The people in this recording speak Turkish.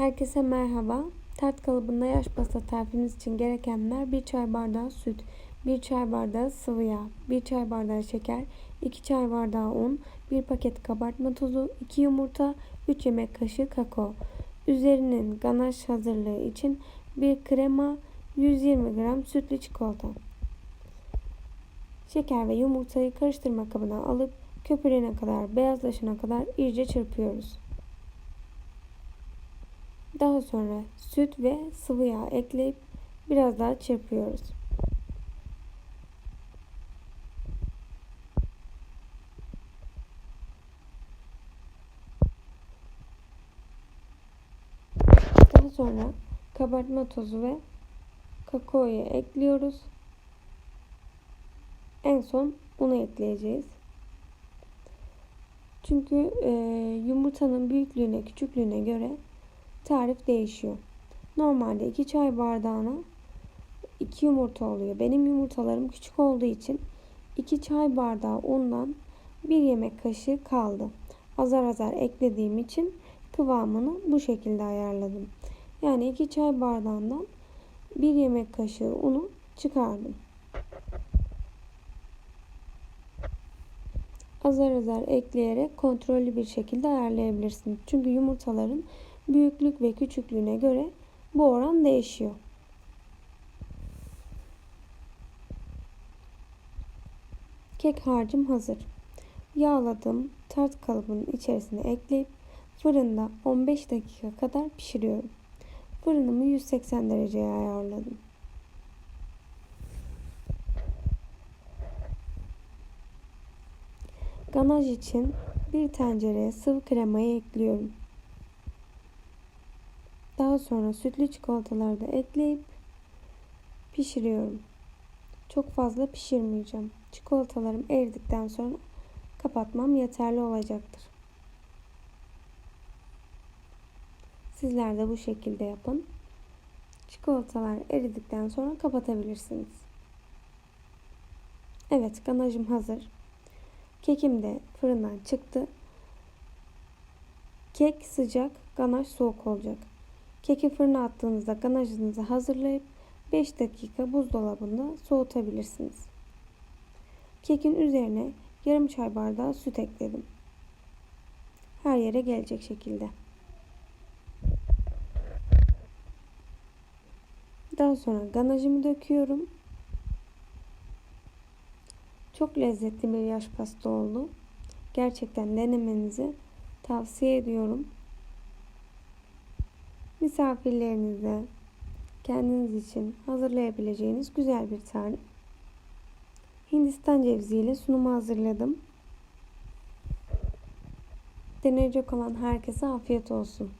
Herkese merhaba. Tart kalıbında yaş pasta tarifimiz için gerekenler 1 çay bardağı süt, 1 çay bardağı sıvı yağ, 1 çay bardağı şeker, 2 çay bardağı un, 1 paket kabartma tozu, 2 yumurta, 3 yemek kaşığı kakao. Üzerinin ganaj hazırlığı için 1 krema, 120 gram sütlü çikolata. Şeker ve yumurtayı karıştırma kabına alıp köpürene kadar, beyazlaşana kadar iyice çırpıyoruz. Daha sonra süt ve sıvı yağ ekleyip biraz daha çırpıyoruz. Daha sonra kabartma tozu ve kakaoyu ekliyoruz. En son unu ekleyeceğiz. Çünkü e, yumurtanın büyüklüğüne, küçüklüğüne göre tarif değişiyor. Normalde 2 çay bardağına 2 yumurta oluyor. Benim yumurtalarım küçük olduğu için 2 çay bardağı undan 1 yemek kaşığı kaldı. Azar azar eklediğim için kıvamını bu şekilde ayarladım. Yani 2 çay bardağından 1 yemek kaşığı unu çıkardım. Azar azar ekleyerek kontrollü bir şekilde ayarlayabilirsiniz. Çünkü yumurtaların büyüklük ve küçüklüğüne göre bu oran değişiyor. Kek harcım hazır. Yağladım tart kalıbının içerisine ekleyip fırında 15 dakika kadar pişiriyorum. Fırınımı 180 dereceye ayarladım. Ganaj için bir tencereye sıvı kremayı ekliyorum. Daha sonra sütlü çikolataları da ekleyip pişiriyorum. Çok fazla pişirmeyeceğim. Çikolatalarım eridikten sonra kapatmam yeterli olacaktır. Sizler de bu şekilde yapın. Çikolatalar eridikten sonra kapatabilirsiniz. Evet, ganajım hazır. Kekim de fırından çıktı. Kek sıcak, ganaj soğuk olacak. Keki fırına attığınızda ganajınızı hazırlayıp 5 dakika buzdolabında soğutabilirsiniz. Kekin üzerine yarım çay bardağı süt ekledim. Her yere gelecek şekilde. Daha sonra ganajımı döküyorum. Çok lezzetli bir yaş pasta oldu. Gerçekten denemenizi tavsiye ediyorum misafirlerinize kendiniz için hazırlayabileceğiniz güzel bir tarif. Hindistan cevizi ile sunumu hazırladım. Deneyecek olan herkese afiyet olsun.